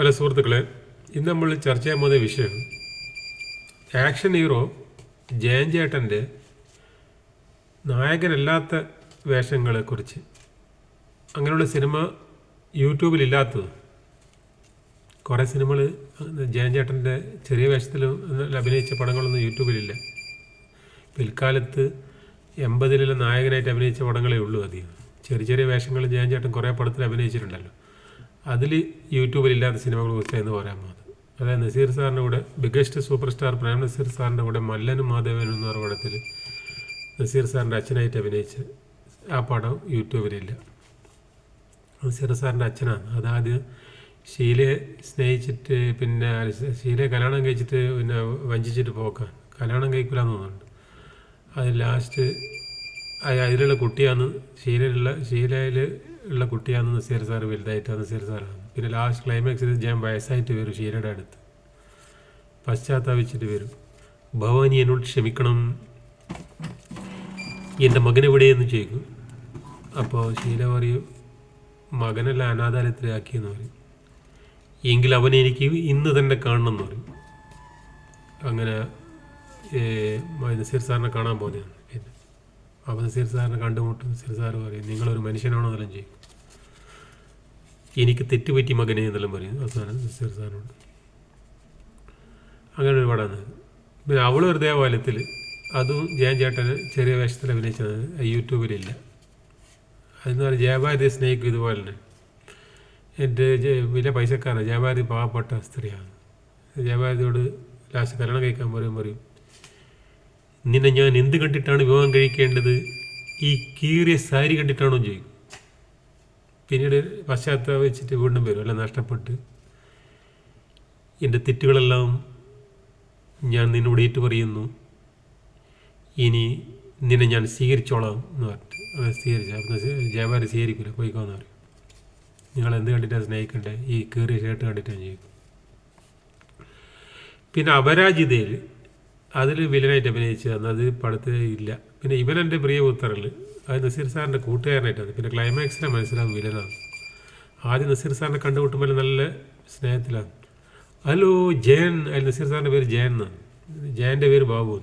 Hello സുഹൃത്തുക്കളെ ഇന്ന് നമ്മൾ ചർച്ച ചെയ്യാൻ പോകുന്ന വിഷയം ആക്ഷൻ ഹീറോ ജയൻ ചേട്ടന്റെ നായകനല്ലാത്ത വേഷങ്ങളെക്കുറിച്ച്. അങ്ങനെയുള്ള സിനിമ യൂട്യൂബിലില്ലാത്തത്. കുറേ സിനിമകൾ ജയൻ ചേട്ടന്റെ ചെറിയ വേഷത്തിൽ അഭിനയിച്ച പടങ്ങളൊന്നും യൂട്യൂബിലില്ല. പിൽക്കാലത്ത് എൺപതിലെ നായകനായിട്ട് അഭിനയിച്ച പടങ്ങളേ ഉള്ളൂ അധികം. ചെറിയ ചെറിയ വേഷങ്ങൾ ജയൻ കുറേ പടത്തിൽ അഭിനയിച്ചിട്ടുണ്ടല്ലോ. അതിൽ യൂട്യൂബിലില്ലാത്ത സിനിമകളെ കുറിച്ച് എന്ന് പറയാൻ പോകുന്നത്. അതായത് നസീർ സാറിന്റെ കൂടെ biggest super star Prem Nazir സാറിന്റെ കൂടെ മല്ലനും മാധവനും എന്ന് പറഞ്ഞ പടത്തിൽ നസീർ സാറിന്റെ അച്ഛനായിട്ട് അഭിനയിച്ച് ആ പടം യൂട്യൂബിലില്ല നസീർ സാറിന്റെ അച്ഛനാണ്. അതായത് ഷീലയെ സ്നേഹിച്ചിട്ട് പിന്നെ ഷീലയെ കല്യാണം കഴിച്ചിട്ട് പിന്നെ വഞ്ചിച്ചിട്ട് പോക്കാൻ കല്യാണം കഴിക്കില്ലാന്ന് തോന്നുന്നുണ്ട്. അത് ലാസ്റ്റ് അതിലുള്ള കുട്ടിയാണ് ഷീലയിലുള്ള ഷീലയിൽ ഉള്ള കുട്ടിയാണ് നസീർ സാർ വലുതായിട്ട് നസീർ സാറാണ്. പിന്നെ ലാസ്റ്റ് ക്ലൈമാക്സിൽ ഞാൻ വയസ്സായിട്ട് വരും ഷീലയുടെ അടുത്ത്. പശ്ചാത്താപിച്ചിട്ട് വരും. ഭവാനി എന്നോട് ക്ഷമിക്കണം. എന്റെ മകനെവിടെയെന്ന് ചോദിക്കും. അപ്പോൾ ഷീല പറയും മകനല്ല അനാഥാലയത്തിലാക്കിയെന്ന് പറയും. എങ്കിൽ അവനെ എനിക്ക് ഇന്ന് തന്നെ കാണണം എന്ന് പറയും. അങ്ങനെ നസീർ സാറിനെ കാണാൻ പോകുന്നതാണ് പിന്നെ അപ്പോൾ നസീർ സാറിനെ കണ്ടുമുട്ടും. നസീർ സാറ് പറയും നിങ്ങളൊരു മനുഷ്യനാണോ? എന്നെല്ലാം ചെയ്യും എനിക്ക് തെറ്റുപറ്റി മകനെ എന്നെല്ലാം പറയുന്നു അവസാനം നസീർ സാറിനോട്. അങ്ങനെ ഒരു പടമാണ് പിന്നെ അവൾ ഒരു ദേവാലയത്തിൽ അതും ജയൻ ചേട്ടൻ ചെറിയ വേഷത്തിൽ അഭിനയിച്ചത്. യൂട്യൂബിലില്ല. അതെന്ന് പറഞ്ഞാൽ ജയഭാരതി സ്നേഹിക്കും ഇതുപോലെ തന്നെ. എന്റെ വലിയ പൈസക്കാരാണ് ജയഭാരതി പാവപ്പെട്ട സ്ത്രീയാണ്. ജയഭാരതിയോട് ലാസ്റ്റ് കല്യാണം കഴിക്കാൻ പറയും പറയും നിന്നെ ഞാൻ എന്ത് കണ്ടിട്ടാണ് വിവാഹം കഴിക്കേണ്ടത്? ഈ കീറിയ സാരി കണ്ടിട്ടാണോ? ചോദിക്കും. പിന്നീട് പശ്ചാത്തപിച്ചിട്ട് വീണ്ടും വരും. എല്ലാം നഷ്ടപ്പെട്ട്. എന്റെ തെറ്റുകളെല്ലാം ഞാൻ നിന്നോട് ഏറ്റു പറയുന്നു ഇനി നിന്നെ ഞാൻ സ്വീകരിച്ചോളാം എന്ന് പറഞ്ഞിട്ട്. അങ്ങനെ സ്വീകരിച്ചു അപ്പം ജയഭാരി സ്വീകരിക്കില്ല പോയിക്കോന്ന് പറയും. നിങ്ങൾ എന്ത് കണ്ടിട്ടാണ് സ്നേഹിക്കണ്ടേ? ഈ കീറിയ ഷർട്ട് കണ്ടിട്ടാണ് ചെയ്യും പിന്നെ അപരാജിതയിൽ അതിൽ വില്ലനായിട്ട് അഭിനയിച്ചു അത് പടത്തിൽ ഇല്ല പിന്നെ ഇവൻ എന്റെ പ്രിയപുത്രൽ അത് നസീർ സാറിന്റെ കൂട്ടുകാരനായിട്ടാണ്. പിന്നെ ക്ലൈമാക്സിലെ മനസ്സിലാവും വിലനാണ് ആദ്യം നസീർ സാറിനെ കണ്ടുമുട്ടുമ്പോൾ നല്ല സ്നേഹത്തിലാണ്. ഹലോ ജയൻ. അതിൽ നസീർ സാറിന്റെ പേര് ജയൻ എന്നാണ്. ജയന്റെ പേര് ബാബു.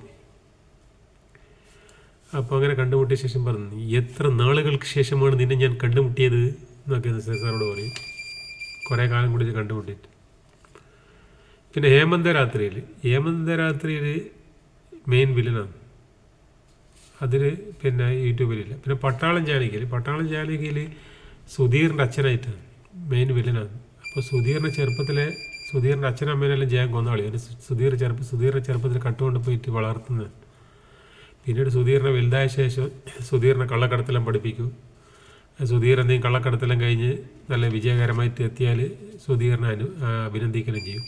അപ്പോൾ അങ്ങനെ കണ്ടുമുട്ടിയ ശേഷം പറഞ്ഞു എത്ര നാളുകൾക്ക് ശേഷമാണ് നിന്നെ ഞാൻ കണ്ടുമുട്ടിയത്? എന്നൊക്കെ നസീർ സാറോട് പറയും കുറേ കാലം കൂടി കണ്ടുമുട്ടിയിട്ട്. പിന്നെ ഹേമന്ത രാത്രിയിൽ ഹേമന്ത രാത്രിയിൽ മെയിൻ വില്ലനാണ് അതിൽ പിന്നെ യൂട്യൂബിലില്ല പിന്നെ പട്ടാളം ജാനകിയിൽ പട്ടാളം ജാനകിയിൽ സുധീറിന്റെ അച്ഛനായിട്ട് മെയിൻ വില്ലനാണ് അപ്പോൾ സുധീറിന്റെ ചെറുപ്പത്തിലെ സുധീറിന്റെ അച്ഛനും അമ്മേനെല്ലാം ജയം കൊന്നാളി അതിന് സുധീർ ചെറുപ്പ് സുധീറിന്റെ ചെറുപ്പത്തിൽ കട്ടുകൊണ്ട് പോയിട്ട് വളർത്തുന്നത് പിന്നീട് സുധീറിനെ വലുതായ ശേഷം സുധീറിനെ കള്ളക്കടത്തെല്ലാം പഠിപ്പിക്കും. സുധീർ എന്തെങ്കിലും കള്ളക്കടത്തെല്ലാം കഴിഞ്ഞ് നല്ല വിജയകരമായിട്ട് എത്തിയാൽ സുധീറിനെ അനു അഭിനന്ദിക്കുകയും ചെയ്യും.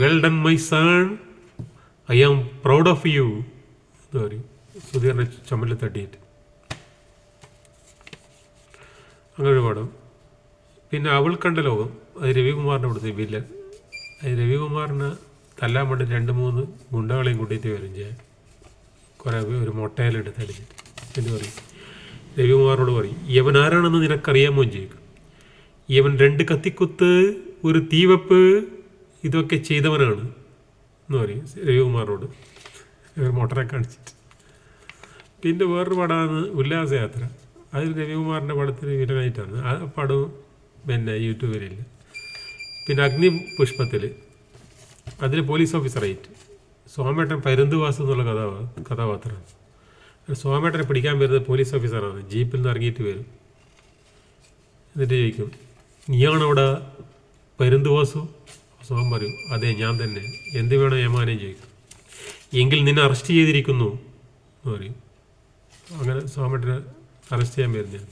Well done my son I am proud of you എന്ന് പറയും. സുധീറിനെ ചുമലിൽ തട്ടിയിട്ട്. അങ്ങനെ ഒരു പടം. പിന്നെ അവൾ കണ്ട ലോകം. അത് രവികുമാറിന്റെ അവിടുത്തെ വില്ലൻ. അത് രവികുമാറിന് തല്ലാൻ വേണ്ടി രണ്ട് മൂന്ന് ഗുണ്ടകളെയും കൂട്ടിയിട്ട് വരും ചെയ്യാൻ കുറേ ഒരു മൊട്ടയിലെടുത്ത് അടിച്ചിട്ട്. എന്ന് പറയും? രവികുമാറിനോട് പറയും യവൻ ആരാണെന്ന് നിനക്കറിയാമോ? ചെയ്യും യവൻ രണ്ട് കത്തിക്കുത്ത് ഒരു തീവപ്പ് ഇതൊക്കെ ചെയ്തവനാണ്. എന്ന് പറയും രവികുമാറിനോട്. ഒരു മൊട്ടനെ കാണിച്ചിട്ട് പിന്നെ വേറൊരു പടമാണ് ഉല്ലാസയാത്ര. അതിൽ രവികുമാറിന്റെ പടത്തിന് വില്ലനായിട്ടാണ് ആ പടവും പിന്നെ യൂട്യൂബിലില്ല. പിന്നെ അഗ്നി പുഷ്പത്തിൽ അതിൽ പോലീസ് ഓഫീസറായിട്ട് സോമേട്ടൻ പരുന്തുവാസ് എന്നുള്ള കഥാ കഥാപാത്രമാണ്. സോമേട്ടനെ പിടിക്കാൻ വരുന്നത് പോലീസ് ഓഫീസറാണ്. ജീപ്പിൽ നിന്ന് ഇറങ്ങിയിട്ട് വരും. എന്നിട്ട് ചോദിക്കും നീയാണവിടെ പരുന്തുവാസു? സോമൻ പറയും അതെ ഞാൻ തന്നെ. എന്ത് വേണം ഏമാനെ ചോദിക്കും. എങ്കിൽ നിന്നെ അറസ്റ്റ് ചെയ്തിരിക്കുന്നു. എന്ന് പറയും. അങ്ങനെ സോമേട്ടനെ അറസ്റ്റ് ചെയ്യാൻ വരുന്നതാണ്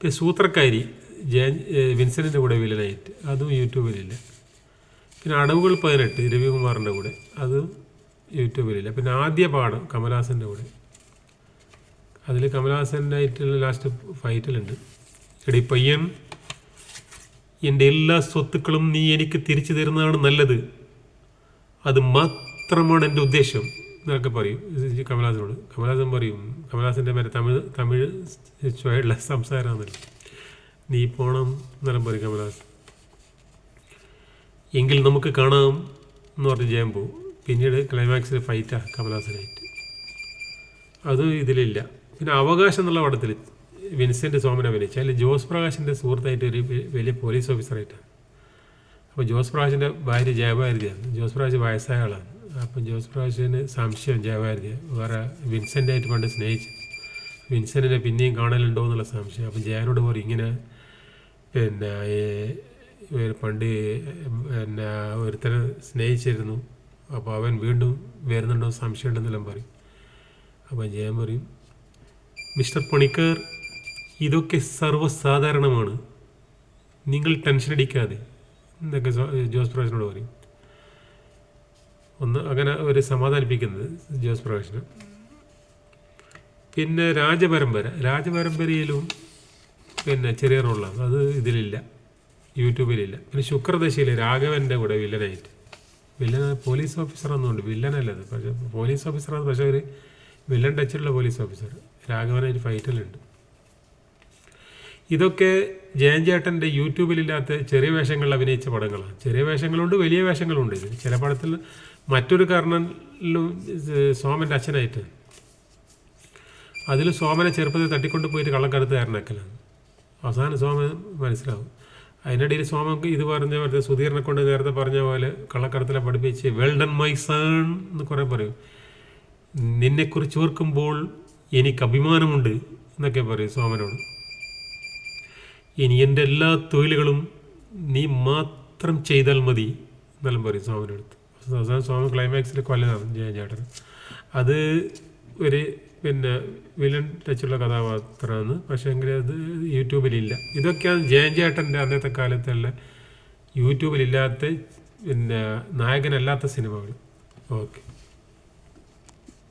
പിന്നെ സൂത്രക്കാരി ജയൻ വിൻസെന്റിന്റെ കൂടെ വില്ലനായിട്ട് അതും യൂട്യൂബിലില്ല. പിന്നെ അടവുകൾ പതിനെട്ട് രവികുമാറിന്റെ കൂടെ അതും യൂട്യൂബിലില്ല. പിന്നെ ആദ്യ പാഠം കമലഹാസന്റെ കൂടെ. അതിൽ കമലഹാസനായിട്ടുള്ള ലാസ്റ്റ് ഫൈറ്റിലുണ്ട്. എടി പയ്യൻ എന്റെ എല്ലാ സ്വത്തുക്കളും നീ എനിക്ക് തിരിച്ചു തരുന്നതാണ് നല്ലത്. അത് മാത്രമാണ് എന്റെ ഉദ്ദേശം. എന്നൊക്കെ പറയും. കമലഹാസനോട്. കമലഹാസൻ പറയും കമലഹാസന്റെ മേലെ തമിഴ് തമിഴ് ചുവയുള്ള സംസാരമാണല്ലോ നീ പോണം എന്നെല്ലാം പറയും കമലഹാസൻ. എങ്കിൽ നമുക്ക് കാണാം എന്ന് പറഞ്ഞ് ജയം പോവും. പിന്നീട് ക്ലൈമാക്സിൽ ഫൈറ്റാണ് കമലഹാസനായിട്ട്. അത് ഇതിലില്ല. പിന്നെ അവകാശം എന്നുള്ള പടത്തിൽ വിൻസെന്റ് സോമൻ അഭിനയിച്ച. അതിൽ ജോസ് പ്രകാശിന്റെ സുഹൃത്തായിട്ട് ഒരു വലിയ പോലീസ് ഓഫീസറായിട്ടാണ്. അപ്പോൾ ജോസ് പ്രകാശിന്റെ ഭാര്യ ജയഭാരതിയാണ്. ജോസ് പ്രകാശ് വയസ്സായ ആളാണ്. അപ്പം ജോസ് പ്രാവശ്യന് സംശയം ജയഭാരതി വേറെ വിൻസെന്റായിട്ട് പണ്ട് സ്നേഹിച്ച്. വിൻസെന്റിനെ പിന്നെയും കാണലുണ്ടോ എന്നുള്ള സംശയം. അപ്പം ജയനോട് പറയും ഇങ്ങനെ പിന്നെ പണ്ട് പിന്നെ ഒരുത്തനെ സ്നേഹിച്ചിരുന്നു. അപ്പോൾ അവൻ വീണ്ടും വരുന്നുണ്ടോ സംശയമുണ്ടെന്നെല്ലാം പറയും. അപ്പം ജയൻ പറയും മിസ്റ്റർ പണിക്കർ ഇതൊക്കെ സർവസാധാരണമാണ്. നിങ്ങൾ ടെൻഷൻ അടിക്കാതെ. എന്നൊക്കെ ജോസ് പ്രാവശ്യനോട് പറയും. ഒന്ന് അങ്ങനെ ഒരു സമാധാനിപ്പിക്കുന്നത് ജോസ് പ്രകാശനം. പിന്നെ രാജപരമ്പര. രാജപരമ്പരയിലും പിന്നെ ചെറിയ റോളാണ്. അത് ഇതിലില്ല. യൂട്യൂബിലില്ല. പിന്നെ ശുക്രദശയിൽ രാഘവന്റെ കൂടെ വില്ലനായിട്ട്. വില്ലൻ പോലീസ് ഓഫീസർ ഓഫീസറൊന്നുമുണ്ട് വില്ലനല്ലത് പക്ഷേ പോലീസ് ഓഫീസറാണ് പക്ഷേ ഒരു വില്ലൻ ടച്ചിലുള്ള പോലീസ് ഓഫീസർ. രാഘവനായിട്ട് ഫൈറ്റിലുണ്ട്. ഇതൊക്കെ ജയൻ ചേട്ടന്റെ യൂട്യൂബിലില്ലാത്ത ചെറിയ വേഷങ്ങളിൽ അഭിനയിച്ച പടങ്ങളാണ്. ചെറിയ വേഷങ്ങളുണ്ട് വലിയ വേഷങ്ങളുണ്ട്. ഇതിൽ ചില പടത്തിൽ മറ്റൊരു കാരണനിലും സോമന്റെ അച്ഛനായിട്ട്. അതിൽ സോമനെ ചെറുപ്പത്തിൽ തട്ടിക്കൊണ്ട് പോയിട്ട് കള്ളക്കടത്തുകാരനാക്കലാണ് അവസാനം സോമൻ മനസ്സിലാവും. അതിനിടയിൽ സോമക്ക് ഇത് പറഞ്ഞ പോലെ സുധീറിനെ കൊണ്ട് നേരത്തെ പറഞ്ഞ പോലെ കള്ളക്കടത്തിലെ പഠിപ്പിച്ച് വെൽഡൺ മൈ സൺ എന്ന് കുറേ പറയും. നിന്നെക്കുറിച്ച് ഓർക്കുമ്പോൾ എനിക്ക് അഭിമാനമുണ്ട് എന്നൊക്കെ പറയും സോമനോട്. ഇനി എന്റെ എല്ലാ തൊഴിലുകളും നീ മാത്രം ചെയ്താൽ മതി എന്നെല്ലാം പറയും സോമനടുത്ത് അവസാനം സ്വാമി ക്ലൈമാക്സിൽ കൊല്ലതാണ് ജയൻ ചേട്ടൻ. അത് ഒരു പിന്നെ വില്ലൻ ടച്ചുള്ള കഥാപാത്രമാണ്. പക്ഷേ എങ്കിൽ അത് യൂട്യൂബിലില്ല. ഇതൊക്കെയാണ് ജയൻ ചേട്ടന്റെ അന്നത്തെ കാലത്തുള്ള യൂട്യൂബിലില്ലാത്ത പിന്നെ നായകനല്ലാത്ത സിനിമകൾ. ഓക്കെ.